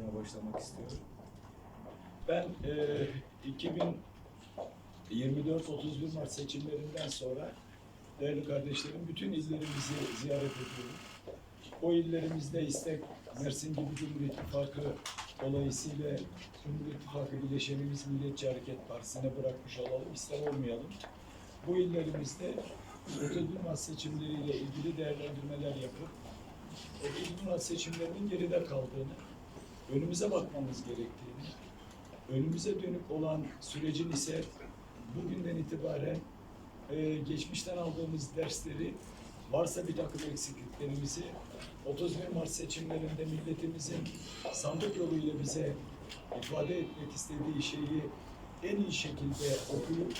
sözlerime başlamak istiyorum. Ben e, 2024-31 Mart seçimlerinden sonra değerli kardeşlerim bütün illerimizi ziyaret ediyorum. O illerimizde istek Mersin gibi Cumhur İttifakı dolayısıyla Cumhur İttifakı bileşenimiz Milliyetçi Hareket Partisi'ne bırakmış olalım, ister olmayalım. Bu illerimizde 31 Mart seçimleriyle ilgili değerlendirmeler yapıp İlmar seçimlerinin geride kaldığını, önümüze bakmamız gerektiğini, önümüze dönük olan sürecin ise bugünden itibaren e, geçmişten aldığımız dersleri varsa bir takım eksikliklerimizi 31 Mart seçimlerinde milletimizin sandık yoluyla bize ifade etmek istediği şeyi en iyi şekilde okuyup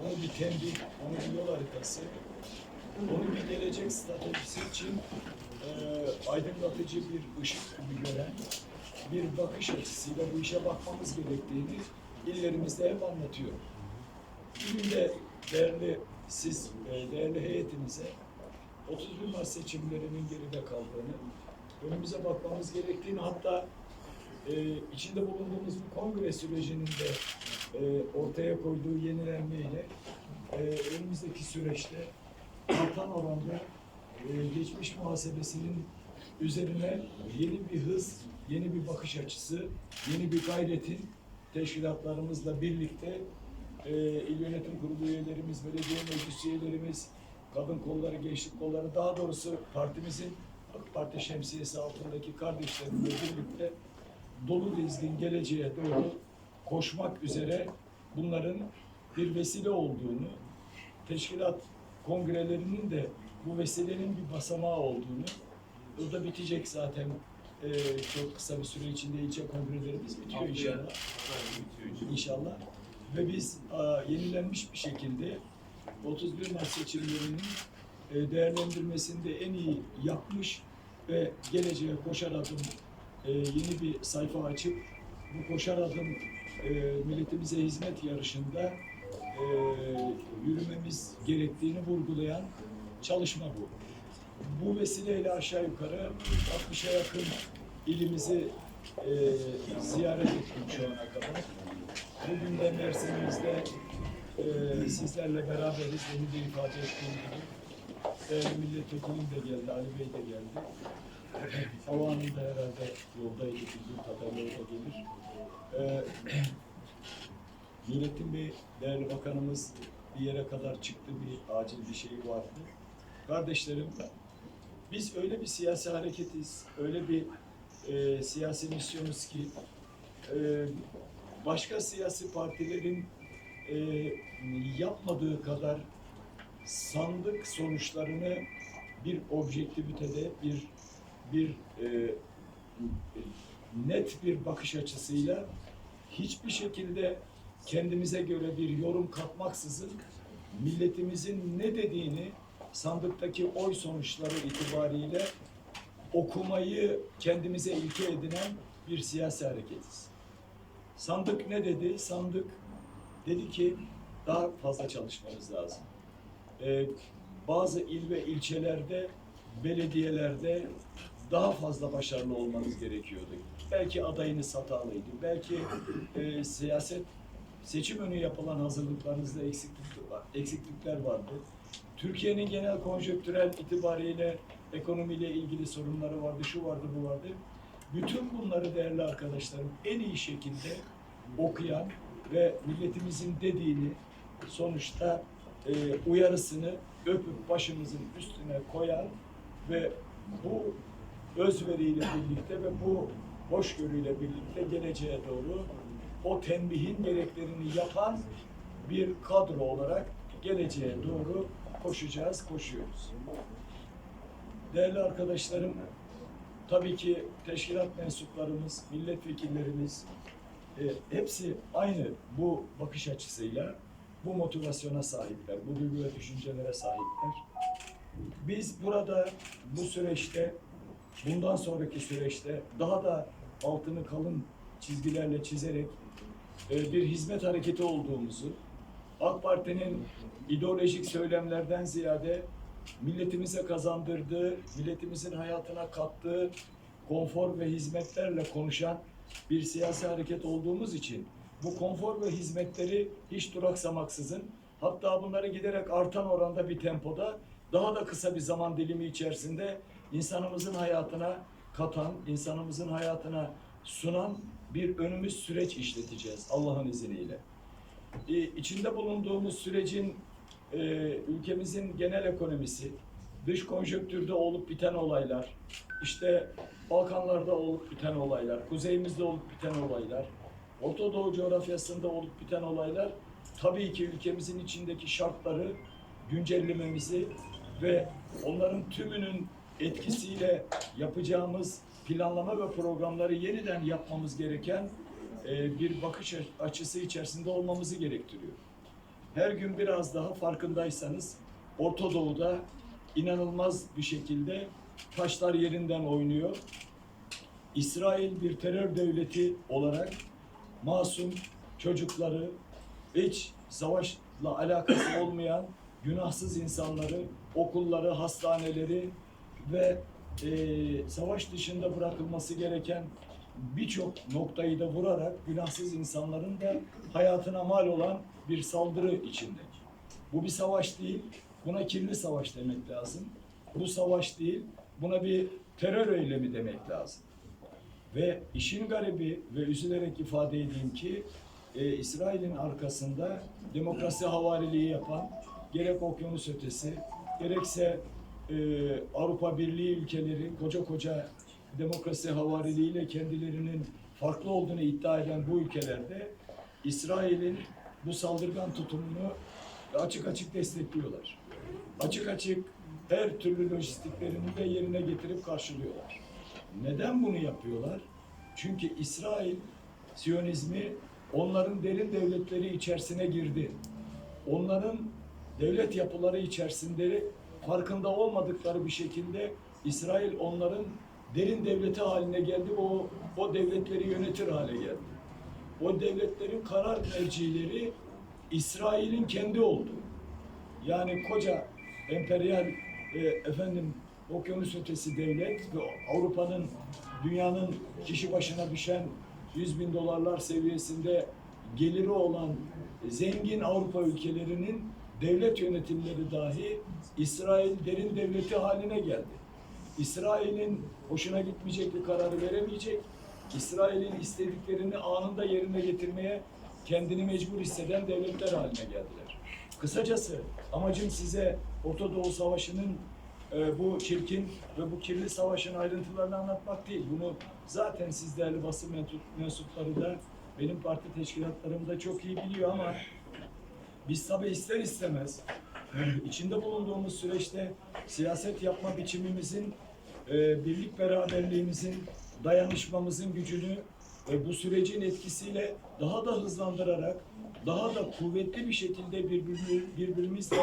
onu bir tembih, onu bir yol haritası, onu bir gelecek stratejisi için e, aydınlatıcı bir ışık gibi gören bir bakış açısıyla bu işe bakmamız gerektiğini illerimizde hep anlatıyorum. Bugün de değerli siz, e, değerli heyetinize 31 Mart seçimlerinin geride kaldığını, önümüze bakmamız gerektiğini hatta e, içinde bulunduğumuz bu kongre sürecinin de e, ortaya koyduğu yenilenmeyle e, önümüzdeki süreçte artan oranda e, geçmiş muhasebesinin üzerine yeni bir hız, yeni bir bakış açısı, yeni bir gayretin teşkilatlarımızla birlikte e, il yönetim kurulu üyelerimiz, belediye meclis üyelerimiz, kadın kolları, gençlik kolları, daha doğrusu partimizin AK Parti şemsiyesi altındaki kardeşlerimle birlikte dolu dizgin geleceğe doğru koşmak üzere bunların bir vesile olduğunu, teşkilat kongrelerinin de bu vesilenin bir basamağı olduğunu, o da bitecek zaten e, çok kısa bir süre içinde ilçe kongrelerimiz bitiyor inşallah. İnşallah. Ve biz a, yenilenmiş bir şekilde 31 Mart seçimlerinin e, değerlendirmesinde en iyi yapmış ve geleceğe koşar adım e, yeni bir sayfa açıp bu koşar adım e, milletimize hizmet yarışında e, yürümemiz gerektiğini vurgulayan çalışma bu. Bu vesileyle aşağı yukarı 60'a yakın ilimizi e, ziyaret ettim şu ana kadar. Bugün de Mersin'imizde e, sizlerle beraberiz. Demin de ifade ettiğim gibi. Değerli milletvekilim de geldi, Ali Bey de geldi. Hava Hanım da herhalde yoldaydı, bildiğim kadarıyla da gelir. Ee, Nurettin Bey, değerli bakanımız bir yere kadar çıktı, bir acil bir şey vardı. Kardeşlerim, biz öyle bir siyasi hareketiz, öyle bir e, siyasi misyonuz ki e, başka siyasi partilerin e, yapmadığı kadar sandık sonuçlarını bir objektivitede, bir bir e, net bir bakış açısıyla hiçbir şekilde kendimize göre bir yorum katmaksızın milletimizin ne dediğini sandıktaki oy sonuçları itibariyle okumayı kendimize ilke edinen bir siyasi hareketiz. Sandık ne dedi? Sandık dedi ki daha fazla çalışmanız lazım. Ee, bazı il ve ilçelerde, belediyelerde daha fazla başarılı olmanız gerekiyordu. Belki adayınız hatalıydı, belki e, siyaset seçim önü yapılan hazırlıklarınızda eksiklik, eksiklikler vardı. Türkiye'nin genel konjonktürel itibariyle ekonomiyle ilgili sorunları vardı, şu vardı, bu vardı. Bütün bunları değerli arkadaşlarım en iyi şekilde okuyan ve milletimizin dediğini sonuçta e, uyarısını öpüp başımızın üstüne koyan ve bu özveriyle birlikte ve bu hoşgörüyle birlikte geleceğe doğru o tembihin gereklerini yapan bir kadro olarak geleceğe doğru koşacağız, koşuyoruz. Değerli arkadaşlarım, tabii ki teşkilat mensuplarımız, milletvekillerimiz e, hepsi aynı bu bakış açısıyla bu motivasyona sahipler, bu duygu ve düşüncelere sahipler. Biz burada bu süreçte, bundan sonraki süreçte daha da altını kalın çizgilerle çizerek e, bir hizmet hareketi olduğumuzu, AK Parti'nin ideolojik söylemlerden ziyade milletimize kazandırdığı, milletimizin hayatına kattığı konfor ve hizmetlerle konuşan bir siyasi hareket olduğumuz için bu konfor ve hizmetleri hiç duraksamaksızın hatta bunları giderek artan oranda bir tempoda daha da kısa bir zaman dilimi içerisinde insanımızın hayatına katan, insanımızın hayatına sunan bir önümüz süreç işleteceğiz Allah'ın izniyle. Ee, içinde bulunduğumuz sürecin e, ülkemizin genel ekonomisi, dış konjonktürde olup biten olaylar, işte Balkanlarda olup biten olaylar, kuzeyimizde olup biten olaylar, Orta Doğu coğrafyasında olup biten olaylar tabii ki ülkemizin içindeki şartları güncellememizi ve onların tümünün etkisiyle yapacağımız planlama ve programları yeniden yapmamız gereken e, bir bakış açısı içerisinde olmamızı gerektiriyor. Her gün biraz daha farkındaysanız Orta Doğu'da inanılmaz bir şekilde taşlar yerinden oynuyor. İsrail bir terör devleti olarak masum çocukları hiç savaşla alakası olmayan günahsız insanları, okulları, hastaneleri ve e, savaş dışında bırakılması gereken birçok noktayı da vurarak günahsız insanların da hayatına mal olan bir saldırı içinde. Bu bir savaş değil, buna kirli savaş demek lazım. Bu savaş değil, buna bir terör eylemi demek lazım. Ve işin garibi ve üzülerek ifade edeyim ki e, İsrail'in arkasında demokrasi havariliği yapan gerek okyanus ötesi gerekse e, Avrupa Birliği ülkeleri koca koca demokrasi havariliğiyle kendilerinin farklı olduğunu iddia eden bu ülkelerde İsrail'in bu saldırgan tutumunu açık açık destekliyorlar. Açık açık her türlü lojistiklerini de yerine getirip karşılıyorlar. Neden bunu yapıyorlar? Çünkü İsrail Siyonizmi onların derin devletleri içerisine girdi. Onların devlet yapıları içerisinde farkında olmadıkları bir şekilde İsrail onların derin devleti haline geldi. O o devletleri yönetir hale geldi. O devletlerin karar mercileri İsrail'in kendi oldu. Yani koca emperyal e, efendim okyanus ötesi devlet ve Avrupa'nın dünyanın kişi başına düşen 100 bin dolarlar seviyesinde geliri olan zengin Avrupa ülkelerinin devlet yönetimleri dahi İsrail derin devleti haline geldi. İsrail'in hoşuna gitmeyecek bir kararı veremeyecek. İsrail'in istediklerini anında yerine getirmeye kendini mecbur hisseden devletler haline geldiler. Kısacası amacım size Orta Doğu Savaşı'nın e, bu çirkin ve bu kirli savaşın ayrıntılarını anlatmak değil. Bunu zaten siz değerli basın mensup- mensupları da benim parti teşkilatlarım da çok iyi biliyor ama biz tabi ister istemez içinde bulunduğumuz süreçte siyaset yapma biçimimizin, e, birlik beraberliğimizin, dayanışmamızın gücünü ve bu sürecin etkisiyle daha da hızlandırarak, daha da kuvvetli bir şekilde birbirimiz, birbirimizle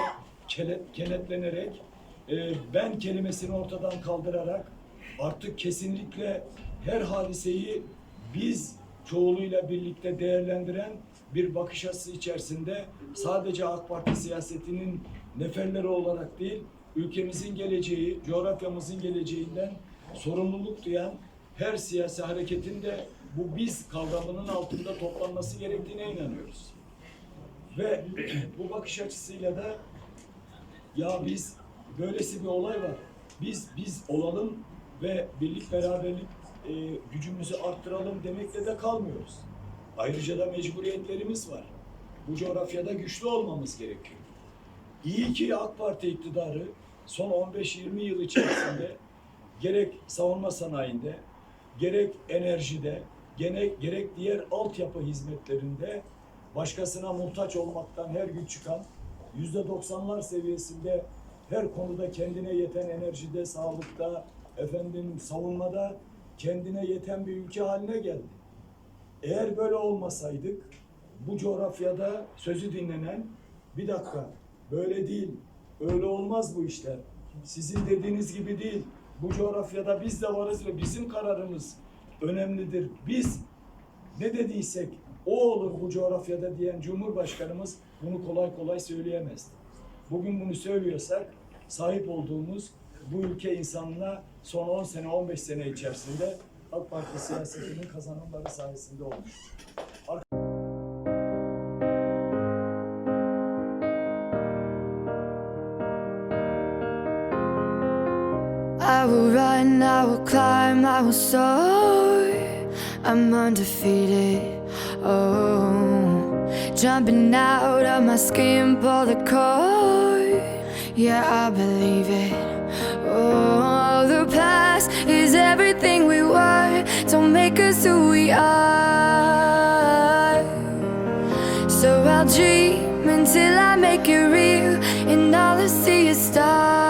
kenetlenerek, e, ben kelimesini ortadan kaldırarak artık kesinlikle her hadiseyi biz çoğuluyla birlikte değerlendiren bir bakış açısı içerisinde sadece AK Parti siyasetinin neferleri olarak değil, ülkemizin geleceği, coğrafyamızın geleceğinden sorumluluk duyan her siyasi hareketin de bu biz kavramının altında toplanması gerektiğine inanıyoruz. Ve bu bakış açısıyla da ya biz böylesi bir olay var. Biz biz olalım ve birlik beraberlik e, gücümüzü arttıralım demekle de kalmıyoruz. Ayrıca da mecburiyetlerimiz var. Bu coğrafyada güçlü olmamız gerekiyor. İyi ki AK Parti iktidarı son 15-20 yıl içerisinde gerek savunma sanayinde, gerek enerjide, gerek, gerek diğer altyapı hizmetlerinde başkasına muhtaç olmaktan her gün çıkan yüzde doksanlar seviyesinde her konuda kendine yeten enerjide, sağlıkta, efendim savunmada kendine yeten bir ülke haline geldi. Eğer böyle olmasaydık bu coğrafyada sözü dinlenen bir dakika böyle değil, öyle olmaz bu işler. Sizin dediğiniz gibi değil. Bu coğrafyada biz de varız ve bizim kararımız önemlidir. Biz ne dediysek o olur bu coğrafyada diyen Cumhurbaşkanımız bunu kolay kolay söyleyemezdi. Bugün bunu söylüyorsak sahip olduğumuz bu ülke insanına son 10 sene 15 sene içerisinde AK Parti siyasetinin kazanımları sayesinde olmuş. I will run, I will climb, I will soar. I'm undefeated. Oh, jumping out of my skin, pull the cord. Yeah, I believe it. Oh, the past is everything we were. Don't make us who we are. So I'll dream until I make it real, and all I see is stars.